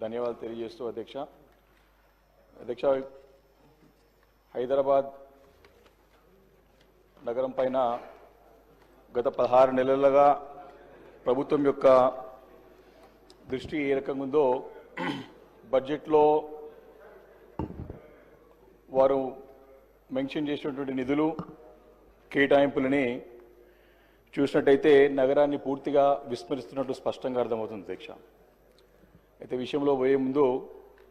ధన్యవాదాలు తెలియజేస్తూ అధ్యక్ష. అధ్యక్ష హైదరాబాద్ నగరం పైన గత పదహారు నెలలుగా ప్రభుత్వం యొక్క దృష్టి ఏ రకంగా ఉందో బడ్జెట్లో వారు మెన్షన్ చేసినటువంటి నిధులు కేటాయింపులని చూసినట్టయితే నగరాన్ని పూర్తిగా విస్మరిస్తున్నట్టు స్పష్టంగా అర్థమవుతుంది దీక్ష అయితే విషయంలో పోయే ముందు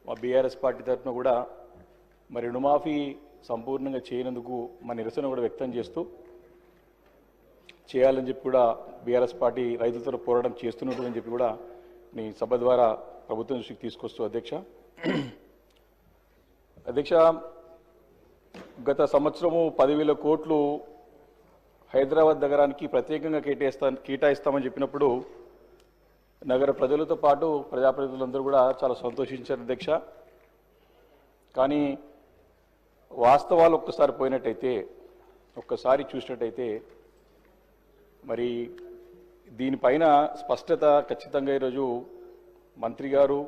మా బీఆర్ఎస్ పార్టీ తరఫున కూడా మరి రుణమాఫీ సంపూర్ణంగా చేయనందుకు మా నిరసన కూడా వ్యక్తం చేస్తూ చేయాలని చెప్పి కూడా బీఆర్ఎస్ పార్టీ రైతులతో పోరాటం చేస్తున్నట్టు అని చెప్పి కూడా నీ సభ ద్వారా ప్రభుత్వం దృష్టికి తీసుకొస్తూ అధ్యక్ష. అధ్యక్ష గత సంవత్సరము పదివేల కోట్లు హైదరాబాద్ నగరానికి ప్రత్యేకంగా కేటాయిస్తా కేటాయిస్తామని చెప్పినప్పుడు నగర ప్రజలతో పాటు ప్రజాప్రతినిధులందరూ కూడా చాలా సంతోషించారు అధ్యక్ష. కానీ వాస్తవాలు ఒక్కసారి పోయినట్టయితే ఒక్కసారి చూసినట్టయితే మరి దీనిపైన స్పష్టత ఖచ్చితంగా ఈరోజు మంత్రి గారు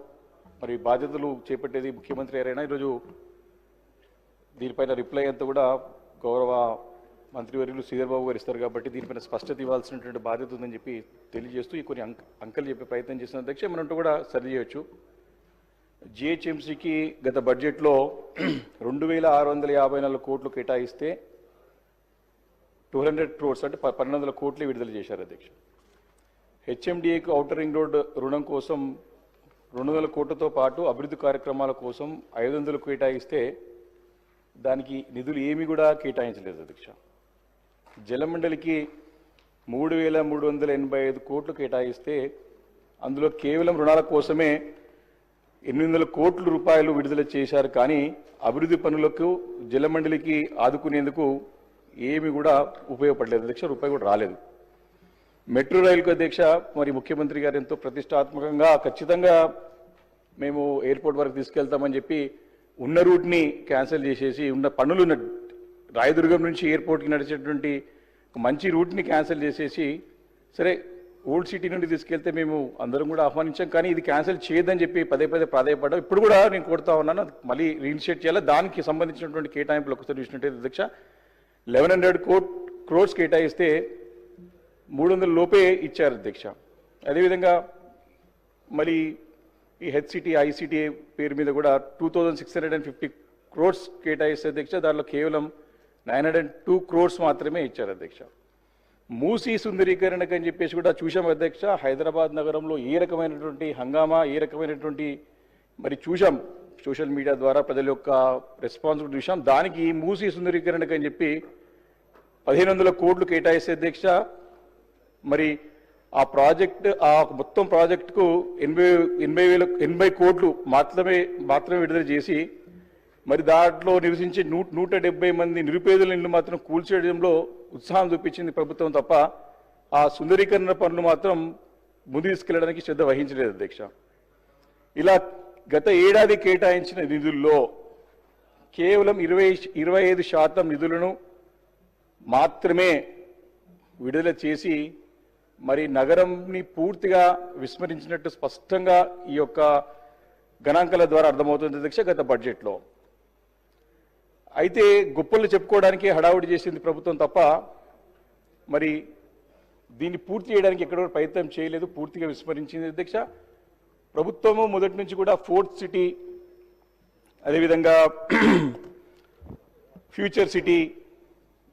మరి బాధ్యతలు చేపట్టేది ముఖ్యమంత్రి గారైనా ఈరోజు దీనిపైన రిప్లై అంతా కూడా గౌరవ మంత్రివర్యులు శ్రీధర్ బాబు గారు ఇస్తారు కాబట్టి దీనిపైన స్పష్టత ఇవ్వాల్సినటువంటి బాధ్యత ఉందని చెప్పి తెలియజేస్తూ ఈ కొన్ని అంక అంకలు చెప్పే ప్రయత్నం చేసిన అధ్యక్ష. మనం కూడా సరి చేయొచ్చు. జిహెచ్ఎంసీకి గత బడ్జెట్లో రెండు వేల ఆరు వందల యాభై నాలుగు కోట్లు కేటాయిస్తే టూ హండ్రెడ్ క్రోర్స్ అంటే పన్నెండు వందల కోట్లు విడుదల చేశారు అధ్యక్ష. హెచ్ఎండిఏకు ఔటర్ రింగ్ రోడ్ రుణం కోసం రెండు వందల కోట్లతో పాటు అభివృద్ధి కార్యక్రమాల కోసం ఐదు వందలు కేటాయిస్తే దానికి నిధులు ఏమీ కూడా కేటాయించలేదు అధ్యక్ష. జలమండలికి మూడు వేల మూడు వందల ఎనభై ఐదు కోట్లు కేటాయిస్తే అందులో కేవలం రుణాల కోసమే ఎనిమిది వందల కోట్ల రూపాయలు విడుదల చేశారు. కానీ అభివృద్ధి పనులకు జలమండలికి ఆదుకునేందుకు ఏమి కూడా ఉపయోగపడలేదు. అధ్యక్ష రూపాయి కూడా రాలేదు. మెట్రో రైలుకు అధ్యక్ష మరి ముఖ్యమంత్రి గారు ఎంతో ప్రతిష్టాత్మకంగా ఖచ్చితంగా మేము ఎయిర్పోర్ట్ వరకు తీసుకెళ్తామని చెప్పి ఉన్న రూట్ని క్యాన్సిల్ చేసేసి ఉన్న పనులు రాయదుర్గం నుంచి ఎయిర్పోర్ట్కి నడిచేటువంటి మంచి రూట్ని క్యాన్సిల్ చేసేసి సరే ఓల్డ్ సిటీ నుండి తీసుకెళ్తే మేము అందరం కూడా ఆహ్వానించాం కానీ ఇది క్యాన్సిల్ చేయదని చెప్పి పదే పదే ప్రాధాయపడ్డాం. ఇప్పుడు కూడా నేను కోరుతా ఉన్నాను మళ్ళీ రీఇనిషియేట్ చేయాలి. దానికి సంబంధించినటువంటి కేటాయింపులు ఒకసారి చూసినట్టయితే అధ్యక్ష లెవెన్ హండ్రెడ్ కోట్ క్రోర్స్ కేటాయిస్తే మూడు వందల లోపే ఇచ్చారు అధ్యక్ష. అదేవిధంగా మళ్ళీ ఈ హెచ్సిటీ ఐసిటీ పేరు మీద కూడా two thousand six hundred and fifty crores కేటాయిస్తే అధ్యక్ష దాంట్లో కేవలం నైన్ హండ్రెడ్ టూ క్రోర్స్ మాత్రమే ఇచ్చారు అధ్యక్ష. మూసీ సుందరీకరణకు అని చెప్పేసి కూడా చూసాం అధ్యక్ష. హైదరాబాద్ నగరంలో ఏ రకమైనటువంటి హంగామా ఏ రకమైనటువంటి మరి చూసాం సోషల్ మీడియా ద్వారా ప్రజల యొక్క రెస్పాన్స్ కూడా చూసాం దానికి మూసీ సుందరీకరణకు అని చెప్పి పదిహేను వందల కోట్లు కేటాయిస్తే అధ్యక్ష మరి ఆ ప్రాజెక్ట్ ఆ మొత్తం ప్రాజెక్టుకు ఎనభై ఎనభై వేల ఎనభై కోట్లు మాత్రమే మాత్రమే విడుదల చేసి మరి దాంట్లో నివసించే నూ నూట డెబ్బై మంది నిరుపేదల ఇళ్ళు మాత్రం కూల్చేయడంలో ఉత్సాహం చూపించింది ప్రభుత్వం తప్ప ఆ సుందరీకరణ పనులు మాత్రం ముందు తీసుకెళ్ళడానికి శ్రద్ధ వహించలేదు అధ్యక్ష. ఇలా గత ఏడాది కేటాయించిన నిధుల్లో కేవలం ఇరవై ఇరవై ఐదు శాతం నిధులను మాత్రమే విడుదల చేసి మరి నగరంని పూర్తిగా విస్మరించినట్టు స్పష్టంగా ఈ యొక్క గణాంకాల ద్వారా అర్థమవుతుంది అధ్యక్ష గత బడ్జెట్లో. అయితే గొప్పలు చెప్పుకోవడానికి హడావుడి చేసింది ప్రభుత్వం తప్ప మరి దీన్ని పూర్తి చేయడానికి ఎక్కడ ప్రయత్నం చేయలేదు పూర్తిగా విస్మరించింది అధ్యక్ష. ప్రభుత్వము మొదటి నుంచి కూడా ఫోర్త్ సిటీ అదేవిధంగా ఫ్యూచర్ సిటీ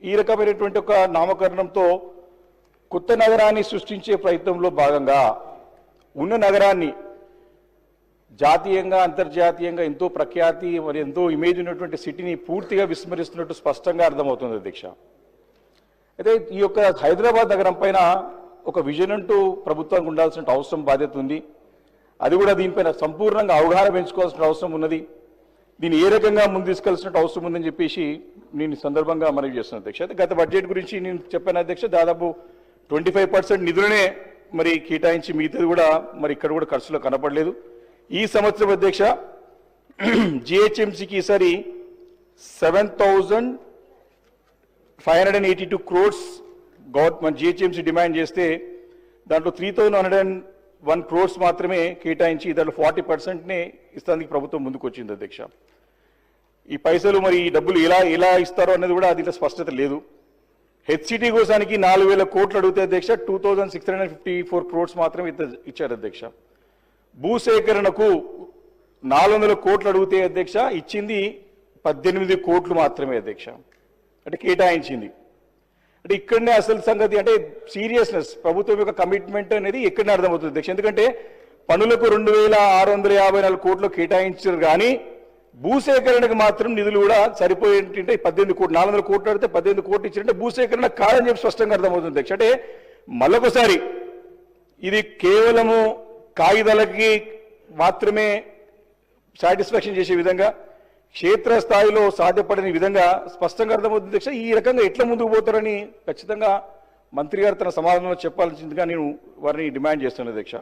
ఈ రకమైనటువంటి ఒక నామకరణంతో కొత్త నగరాన్ని సృష్టించే ప్రయత్నంలో భాగంగా ఉన్న నగరాన్ని జాతీయంగా అంతర్జాతీయంగా ఎంతో ప్రఖ్యాతి మరి ఎంతో ఇమేజ్ ఉన్నటువంటి సిటీని పూర్తిగా విస్మరిస్తున్నట్టు స్పష్టంగా అర్థమవుతుంది అధ్యక్ష. అయితే ఈ యొక్క హైదరాబాద్ నగరం పైన ఒక విజన్ అంటూ ప్రభుత్వానికి ఉండాల్సిన అవసరం బాధ్యత ఉంది. అది కూడా దీనిపైన సంపూర్ణంగా అవగాహన పెంచుకోవాల్సిన అవసరం ఉన్నది. దీన్ని ఏ రకంగా ముందు తీసుకెళ్ళాల్సిన అవసరం ఉందని చెప్పేసి నేను సందర్భంగా మనవి చేస్తున్నాను అధ్యక్ష. అయితే గత బడ్జెట్ గురించి నేను చెప్పాను అధ్యక్ష దాదాపు ట్వంటీ ఫైవ్ పర్సెంట్ నిధులనే మరి కేటాయించి మిగతాది కూడా మరి ఇక్కడ కూడా ఖర్చులో కనపడలేదు. ఈ సంవత్సరం అధ్యక్ష జిహెచ్ఎంసీకి ఈసారి seven thousand five hundred and eighty two crores government GHMC demand చేస్తే దాంట్లో three thousand hundred and one crores మాత్రమే కేటాయించి దాంట్లో ఫార్టీ పర్సెంట్నే ఇస్తానికి ప్రభుత్వం ముందుకొచ్చింది అధ్యక్ష. ఈ పైసలు మరి ఈ డబ్బులు ఎలా ఎలా ఇస్తారో అనేది కూడా దీంట్లో స్పష్టత లేదు. హెచ్సిటీ కోసానికి నాలుగు వేల కోట్లు అడిగితే అధ్యక్ష two thousand six hundred fifty four crores మాత్రమే ఇచ్చారు అధ్యక్ష. భూసేకరణకు నాలుగు వందల కోట్లు అడిగితే అధ్యక్ష ఇచ్చింది పద్దెనిమిది కోట్లు మాత్రమే అధ్యక్ష. అంటే కేటాయించింది. అంటే ఇక్కడనే అసలు సంగతి అంటే సీరియస్నెస్ ప్రభుత్వం యొక్క కమిట్మెంట్ అనేది ఇక్కడనే అర్థమవుతుంది అధ్యక్ష. ఎందుకంటే పనులకు రెండు వేల ఆరు వందల యాభై నాలుగు కోట్లు కేటాయించారు కానీ భూసేకరణకు మాత్రం నిధులు కూడా సరిపోయేంటే పద్దెనిమిది కోట్లు నాలుగు వందల కోట్లు అడితే పద్దెనిమిది కోట్లు ఇచ్చారంటే భూసేకరణ కాదని చెప్పి స్పష్టంగా అర్థమవుతుంది అధ్యక్ష. అంటే మళ్ళొకసారి ఇది కేవలము కాగితాలకి మాత్రమే సాటిస్ఫాక్షన్ చేసే విధంగా క్షేత్రస్థాయిలో సాధ్యపడని విధంగా స్పష్టంగా అర్థమవుతుంది అధ్యక్ష. ఈ రకంగా ఎట్లా ముందుకు పోతారని ఖచ్చితంగా మంత్రి గారు తన సమాధానంలో చెప్పాల్సిందిగా నేను వారిని డిమాండ్ చేస్తున్నాను అధ్యక్ష.